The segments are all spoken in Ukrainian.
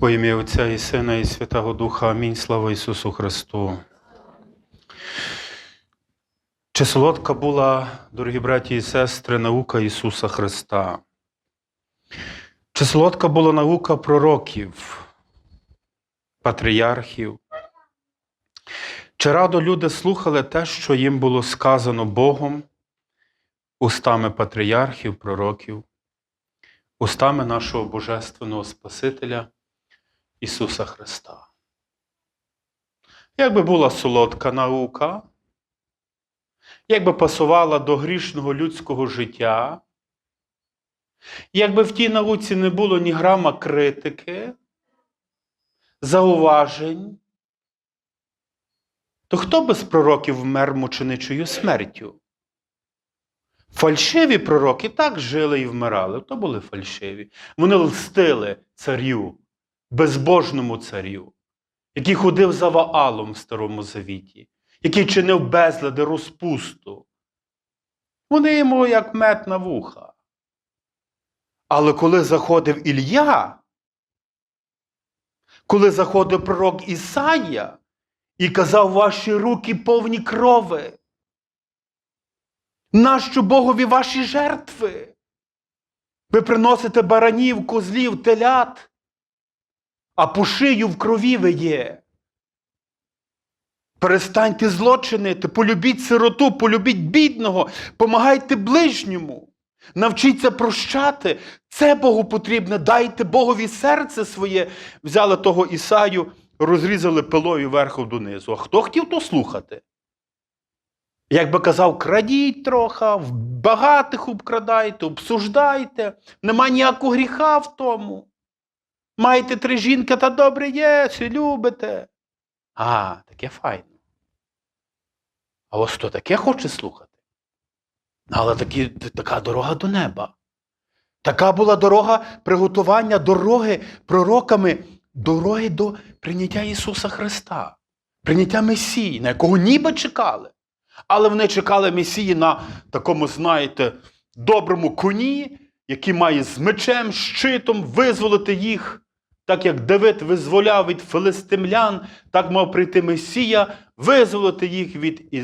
Во ім'я Отця і Сина, і Святого Духа. Амінь. Слава Ісусу Христу. Чи солодка була, дорогі браті і сестри, наука Ісуса Христа? Чи солодка була наука пророків, патріархів? Чи радо люди слухали те, що їм було сказано Богом, устами патріархів, пророків, устами нашого Божественного Спасителя Ісуса Христа? Якби була солодка наука, якби пасувала до грішного людського життя, якби в тій науці не було ні грама критики, зауважень, то хто без пророків вмер мученичою смертю? Фальшиві пророки так жили і вмирали. То були фальшиві. Вони лстили царю, безбожному царю, який ходив за Ваалом в Старому Завіті, який чинив безлади, розпусту. Вони йому як мед на вуха. Але коли заходив Ілля, коли заходив пророк Ісая і казав, ваші руки повні крови, нащо Богові ваші жертви? Ви приносите баранів, козлів, телят, а по шию в крові ви є. Перестаньте злочинити, полюбіть сироту, полюбіть бідного, помагайте ближньому, навчіться прощати. Це Богу потрібно. Дайте Богові серце своє. Взяли того Ісаю, розрізали пилою верху донизу. А хто хотів то слухати? Як би казав, крадіть трохи, в багатих обкрадайте, обсуждайте, нема ніякого гріха в тому. Маєте три жінки, та добре є, всі любите. А, таке файно. А ось хто таке хоче слухати? Але такі, така дорога до неба. Така була дорога приготування дороги пророками, дороги до прийняття Ісуса Христа, прийняття Месії, на якого ніби чекали. Але вони чекали Месії на такому, знаєте, доброму коні, який має з мечем, щитом визволити їх. Так як Давид визволяв від филистимлян, так мав прийти Месія, визволити їх від,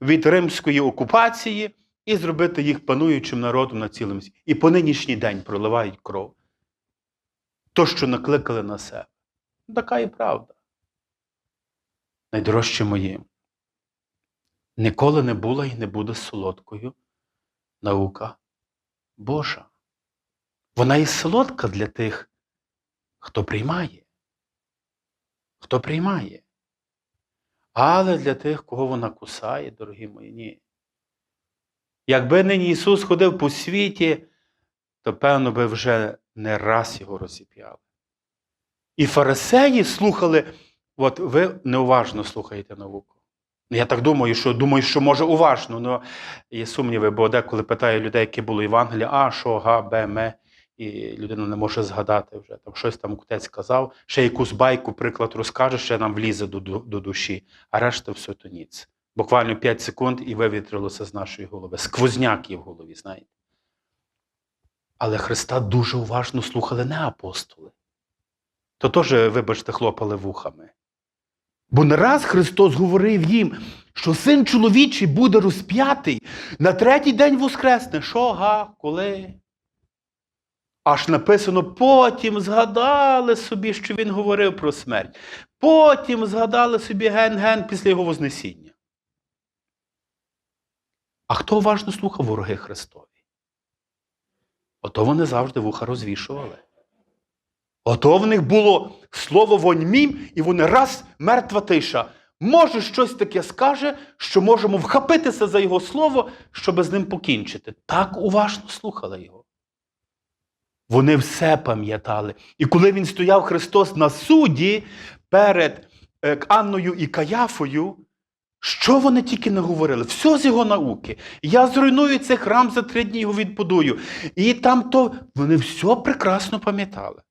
від римської окупації і зробити їх пануючим народом на цілому світі. І по нинішній день проливають кров. То, що накликали на себе. Така і правда. Найдорожче мої. Ніколи не була і не буде солодкою наука Божа. Вона і солодка для тих, хто приймає. Хто приймає. Але для тих, кого вона кусає, дорогі мої, ні. Якби нині Ісус ходив по світі, то певно би вже не раз його розіп'яли. І фарисеї слухали, от ви неуважно слухаєте науку. Ну, Я так думаю, що думаю, що може уважно, але є сумніви, бо деколи питаю людей, які були Євангелія, а що, га, бе, ме, і людина не може згадати вже. Там щось там кутець сказав, ще якусь байку, приклад розкаже, ще нам влізе до, до, душі, а решта все то ніц. Буквально 5 секунд і вивітрилося з нашої голови. Сквозняк є в голові, знаєте. Але Христа дуже уважно слухали не апостоли. То теж, вибачте, хлопали вухами. Бо не раз Христос говорив їм, що син чоловічий буде розп'ятий, на третій день воскресне. Що, га, коли? Аж написано, потім згадали собі, що він говорив про смерть. Потім згадали собі ген-ген після його Вознесіння. А хто уважно слухав вороги Христові? Ото вони завжди вуха розвішували. Ото в них було слово воньмім, і вони раз мертва тиша. Може, щось таке скаже, що можемо вхопитися за його слово, щоб з ним покінчити. Так уважно слухали його. Вони все пам'ятали. І коли він стояв Христос на суді перед е, Анною і Каяфою, що вони тільки не говорили? Все з його науки. Я зруйную цей храм за три дні його відбудую. І там то вони все прекрасно пам'ятали.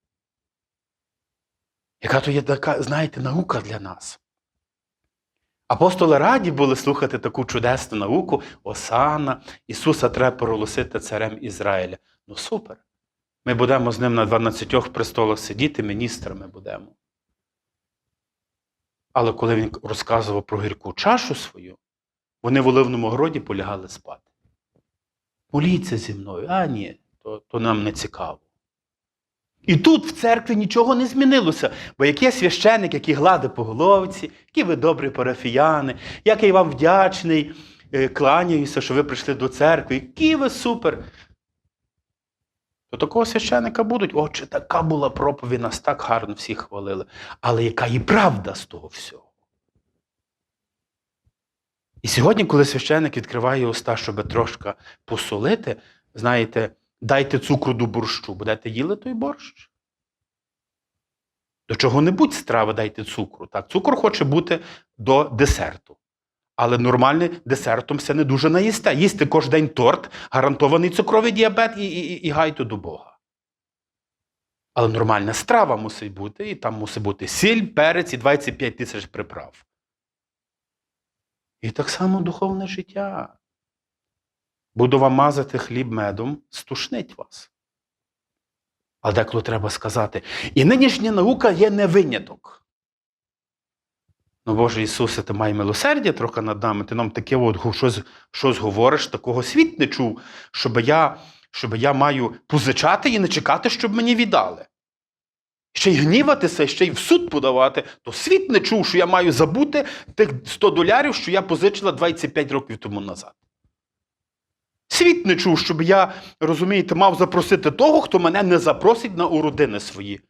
Яка то є така, знаєте, наука для нас. Апостоли раді були слухати таку чудесну науку Осана, Ісуса треба проголосити царем Ізраїля. Ну супер. Ми будемо з ним на 12 престолах сидіти, міністрами будемо. Але коли він розказував про гірку чашу свою, вони в оливному городі полягали спати. Моліться зі мною, а ні, то, то нам не цікаво. І тут в церкві нічого не змінилося, бо як є священник, який гладить по головці, які ви добрі парафіяни, як я вам вдячний, е, кланяюся, що ви прийшли до церкви, які ви супер. То такого священника будуть, отче, така була проповідь, нас так гарно всі хвалили. Але яка і правда з того всього? І сьогодні, коли священник відкриває уста, щоб трошки посолити, знаєте, дайте цукру до борщу, будете їли той борщ? До чого-небудь страви дайте цукру. Так, цукор хоче бути до десерту. Але нормальним десертом це не дуже наїсте. Їсти кожен день торт, гарантований цукровий діабет і, і, і гайту до Бога. Але нормальна страва мусить бути, і там мусить бути сіль, перець і 25 тисяч приправ. І так само духовне життя. Буду вам мазати хліб медом, стушнить вас. А деколи треба сказати, і нинішня наука є не виняток. Ну, Боже Ісусе, ти май милосердя трохи над нами, ти нам таке от щось, щось говориш, такого світ не чув, щоб я, щоб я маю позичати і не чекати, щоб мені віддали. Ще й гніватися, ще й в суд подавати, то світ не чув, що я маю забути тих 100 долярів, що я позичила 25 років тому назад. Світ не чув, щоб я, розумієте, мав запросити того, хто мене не запросить на уродини свої.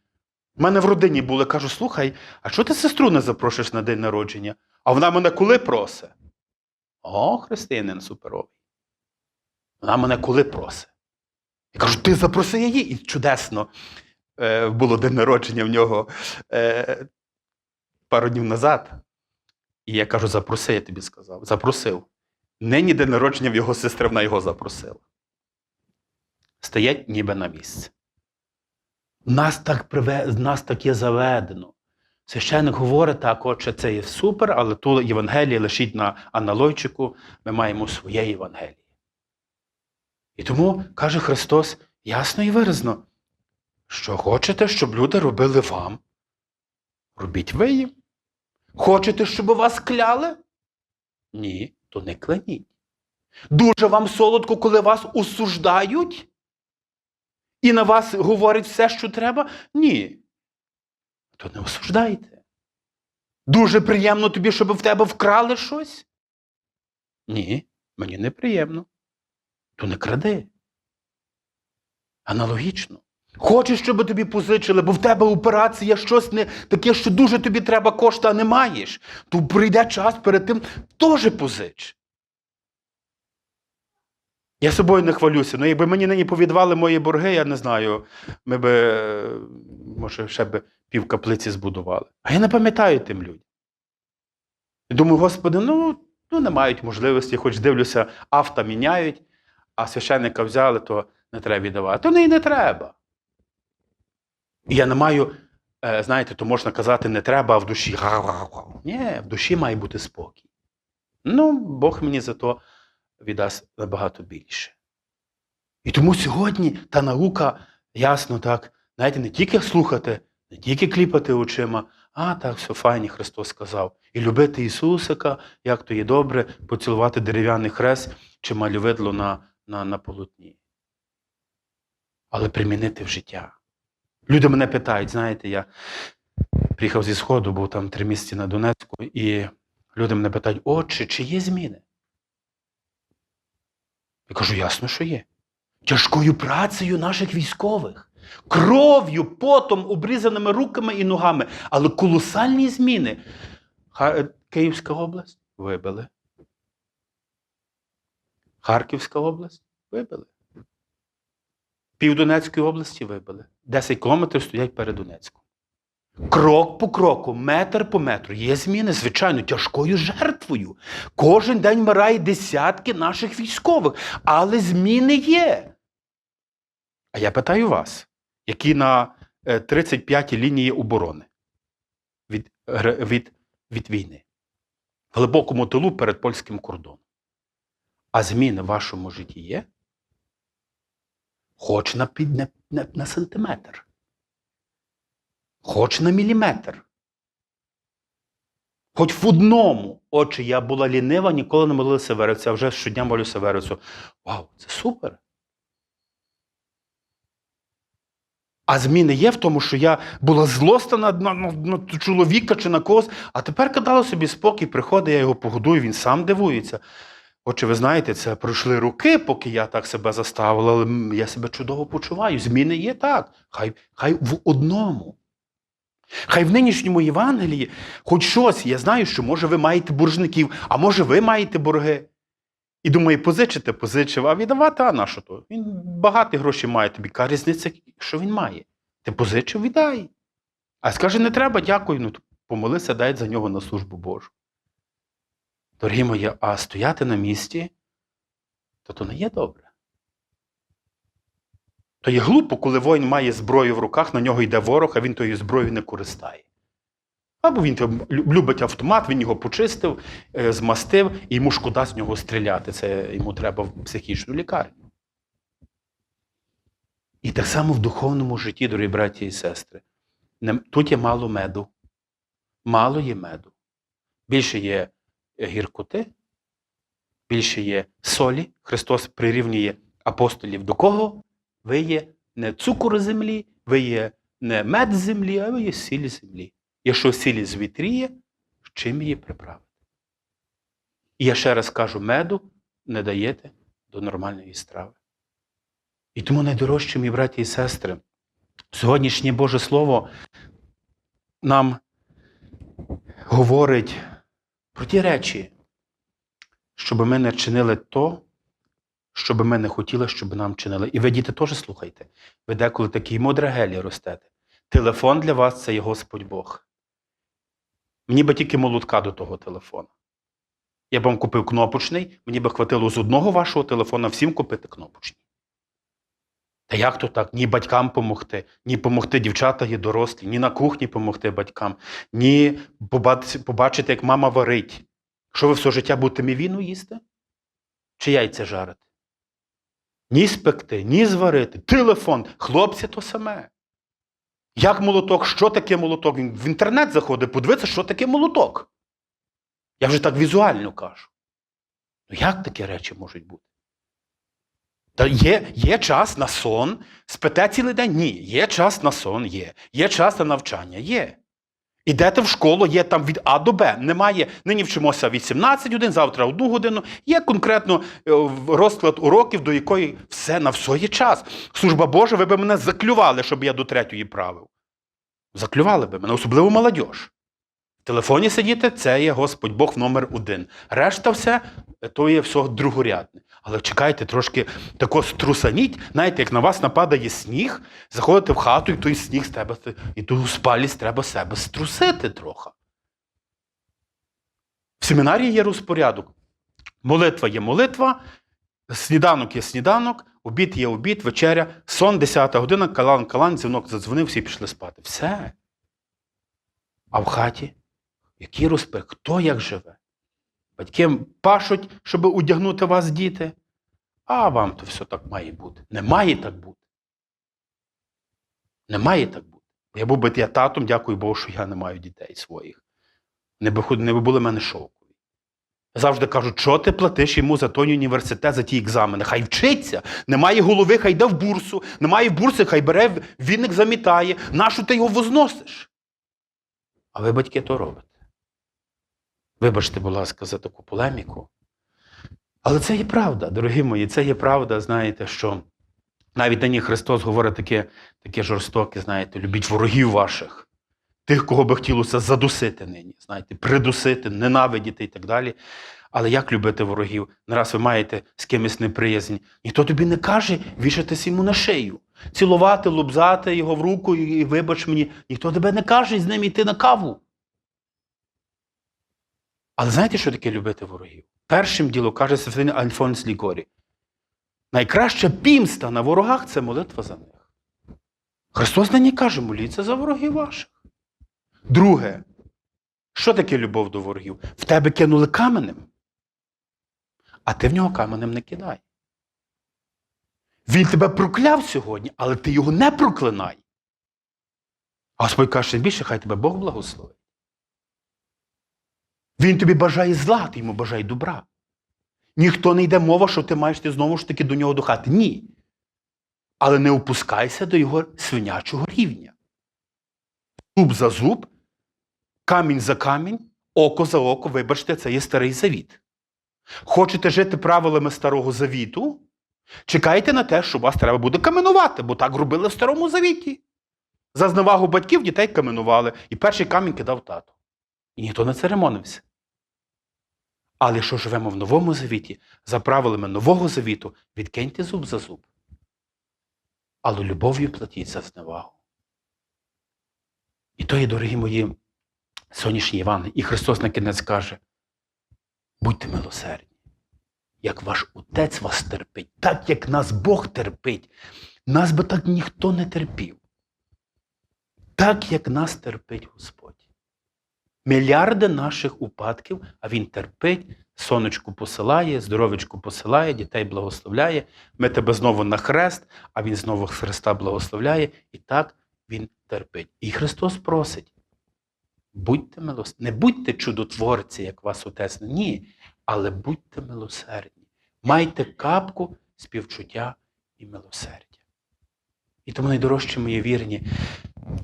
У мене в родині були, кажу, слухай, а чого ти сестру не запрошуєш на день народження? А вона мене коли просить? О, християнин суперовий. Вона мене коли просить? Я кажу, ти запроси її. І чудесно. Е, було день народження в нього е, пару днів назад. І я кажу, запроси, я тобі сказав. Запросив. Нині день народження в його сестри, вона його запросила. Стоять ніби на місці. Нас так приве... нас так є заведено. Священник говорить так, отче, це є супер, але тут Євангеліє лишіть на аналойчику, ми маємо своє Євангеліє. І тому каже Христос ясно і виразно, що хочете, щоб люди робили вам, робіть ви їм. Хочете, щоб вас кляли? Ні, то не кляніть. Дуже вам солодко, коли вас осуждають? І на вас говорить все, що треба? Ні. То не осуждайте. Дуже приємно тобі, щоб в тебе вкрали щось? Ні, мені не приємно. То не кради. Аналогічно. Хочеш, щоб тобі позичили, бо в тебе операція щось не таке, що дуже тобі треба кошти, а не маєш. То прийде час перед тим теж позич. Я собою не хвалюся. Ну, якби мені нині повідвали мої борги, я не знаю, ми би, е, може, ще би пів каплиці збудували. А я не пам'ятаю тим людям. І думаю, Господи, ну, ну не мають можливості, хоч дивлюся, авто міняють, а священника взяли, то не треба віддавати. То не і не треба. І я не маю, е, знаєте, то можна казати, не треба, а в душі. Ні, в душі має бути спокій. Ну, Бог мені за то віддасть набагато більше. І тому сьогодні та наука, ясно так, знаєте, не тільки слухати, не тільки кліпати очима, а так, все файні, Христос сказав. І любити Ісусика, як то є добре, поцілувати дерев'яний хрест чи малювидло на, на, на полотні. Але примінити в життя. Люди мене питають, знаєте, я приїхав зі Сходу, був там три місяці на Донецьку, і люди мене питають, отче, чи є зміни? Я кажу, ясно, що є. Тяжкою працею наших військових, кров'ю, потом, обрізаними руками і ногами, але колосальні зміни. Е, Київська область вибили. Харківська область вибили. Півдонецької області вибили. 10 кілометрів стоять перед Донецьком. Крок по кроку, метр по метру. Є зміни, звичайно, тяжкою жертвою. Кожен день вмирає десятки наших військових, але зміни є. А я питаю вас, які на е, 35-й лінії оборони від, від, від війни, в глибокому тилу перед польським кордоном. А зміни в вашому житті є? Хоч на, не, на, на сантиметр. Хоч на міліметр. Хоч в одному. Отче, я була лінива, ніколи не молилася Верицю, а вже щодня молюся Верицю. Вау, це супер. А зміни є в тому, що я була злоста на, на, на, на чоловіка чи на когось, а тепер кидала собі спокій, приходить, я його погодую, він сам дивується. Отже, ви знаєте, це пройшли роки, поки я так себе заставила, але я себе чудово почуваю. Зміни є так. Хай, хай в одному. Хай в нинішньому Євангелії хоч щось, я знаю, що може ви маєте боржників, а може ви маєте борги. І думаю, позичите, позичив, а віддавати, а на що то? Він багаті гроші має тобі. Яка різниця, що він має? Ти позичив, віддай. А скаже, не треба, дякую. Ну, помолися, дай за нього на службу Божу. Дорогі мої, а стояти на місці, то то не є добре. То є глупо, коли воїн має зброю в руках, на нього йде ворог, а він тою зброєю не користає. Або він любить автомат, він його почистив, е, змастив, і йому шкода з нього стріляти. Це йому треба в психічну лікарню. І так само в духовному житті, дорогі браті і сестри. Тут є мало меду. Мало є меду. Більше є гіркоти, більше є солі. Христос прирівнює апостолів до кого? Ви є не цукор землі, ви є не мед землі, а ви є сіль землі. Якщо сіль звітріє, чим її приправити? І я ще раз кажу, меду не даєте до нормальної страви. І тому найдорожчі, мої браті і сестри, сьогоднішнє Боже Слово нам говорить про ті речі, щоб ми не чинили то, що би ми не хотіли, щоб нам чинили. І ви, діти, теж слухайте. Ви деколи такий мудрагелі ростете. Телефон для вас це є Господь Бог. Мені би тільки молотка до того телефона. Я б вам купив кнопочний, мені би хватило з одного вашого телефона всім купити кнопочний. Та як то так? Ні батькам помогти, ні помогти дівчата є дорослі, ні на кухні помогти батькам, ні побачити, як мама варить. Що ви все життя будете мівіну їсти? Чи яйця жарити? Ні спекти, ні зварити. Телефон. Хлопці то саме. Як молоток? Що таке молоток? Він в інтернет заходить, подивиться, що таке молоток. Я вже так візуально кажу. Ну як такі речі можуть бути? Та є, є час на сон. Спите цілий день? Ні. Є час на сон, є. Є час на навчання, є. Ідете в школу, є там від А до Б. Немає, нині вчимося 18 годин, завтра одну годину. Є конкретно е, розклад уроків, до якої все на все є час. Служба Божа, ви б мене заклювали, щоб я до третьої правив. Заклювали би мене, особливо молодь. В телефоні сидіти це є Господь Бог номер один. Решта все е, то є все другорядне. Але чекайте, трошки тако струсаніть, знаєте, як на вас нападає сніг, заходите в хату, і той сніг з тебе, і ту спалість треба себе струсити трохи. В семінарії є розпорядок. Молитва є молитва, сніданок є сніданок, обід є обід, вечеря, сон 10 година, калан, калан, дзвінок задзвонив, всі пішли спати. Все. А в хаті? Який розпир? Хто як живе? Батьки пашуть, щоб одягнути вас, діти. А вам то все так має бути. Не має так бути. Не має так бути. Я був би я татом, дякую Богу, що я не маю дітей своїх. Не би, не би були мене шовкові. Завжди кажу, що ти платиш йому за той університет, за ті екзамени? Хай вчиться. Немає голови, хай йде в бурсу. Немає бурси, хай бере віник замітає. Нащо ти його возносиш? А ви, батьки, то робите. Вибачте, будь ласка, за таку полеміку. Але це є правда, дорогі мої, це є правда, знаєте, що навіть нині Христос говорить таке, таке жорстоке, знаєте, любіть ворогів ваших, тих, кого би хотілося задусити нині, знаєте, придусити, ненавидіти і так далі. Але як любити ворогів? Не раз ви маєте з кимось неприязнь, ніхто тобі не каже вішатись йому на шию, цілувати, лобзати його в руку і вибач мені. Ніхто тебе не каже з ним йти на каву. Але знаєте, що таке любити ворогів? Першим ділом каже Сефін Альфонс Лігорі. Найкраща пімста на ворогах це молитва за них. Христос нині каже, моліться за ворогів ваших. Друге, що таке любов до ворогів? В тебе кинули каменем, а ти в нього каменем не кидай. Він тебе прокляв сьогодні, але ти його не проклинай. А Господь каже, більше, хай тебе Бог благословить. Він тобі бажає зла, ти йому бажає добра. Ніхто не йде мова, що ти маєш ти знову ж таки до нього до хати. Ні. Але не опускайся до його свинячого рівня. Зуб за зуб, камінь за камінь, око за око, вибачте, це є старий завіт. Хочете жити правилами старого завіту? Чекайте на те, що вас треба буде каменувати, бо так робили в старому завіті. За зневагу батьків дітей каменували, і перший камінь кидав тато. І ніхто не церемонився. Але якщо живемо в новому завіті, за правилами нового завіту, відкиньте зуб за зуб. Але любов'ю платіть за зневагу. І то є, дорогі мої, сонячні Івани. І Христос на кінець каже: будьте милосердні, як ваш Отець вас терпить, так як нас Бог терпить. Нас би так ніхто не терпів. Так, як нас терпить Господь. Мільярди наших упадків, а Він терпить, сонечку посилає, здоровечку посилає, дітей благословляє. Ми тебе знову на хрест, а Він знову Христа благословляє. І так Він терпить. І Христос просить. Будьте милосердні. Не будьте чудотворці, як вас отець. Ні. Але будьте милосердні. Майте капку співчуття і милосердя. І тому найдорожчі мої вірні.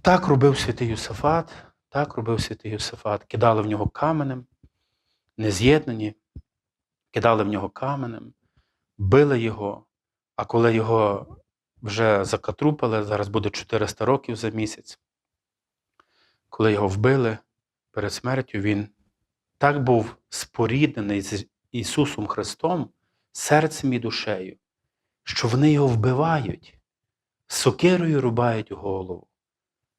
Так робив святий Юсафат, так робив святий Юсафат. Кидали в нього каменем, нез'єднані, кидали в нього каменем, били його, а коли його вже закатрупали, зараз буде 400 років за місяць, коли його вбили перед смертю, він так був споріднений з Ісусом Христом, серцем і душею, що вони його вбивають, сокирою рубають голову.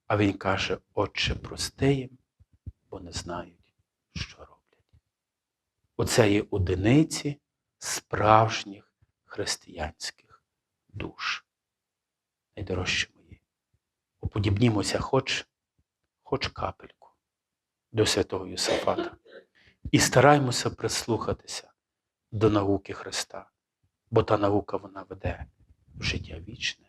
А він каже, Отче, прости бо не знають, що роблять. Оце є одиниці справжніх християнських душ. Найдорожчі мої, уподібнімося хоч, хоч капельку до святого Юсафата. І стараймося прислухатися до науки Христа, бо та наука вона веде в життя вічне.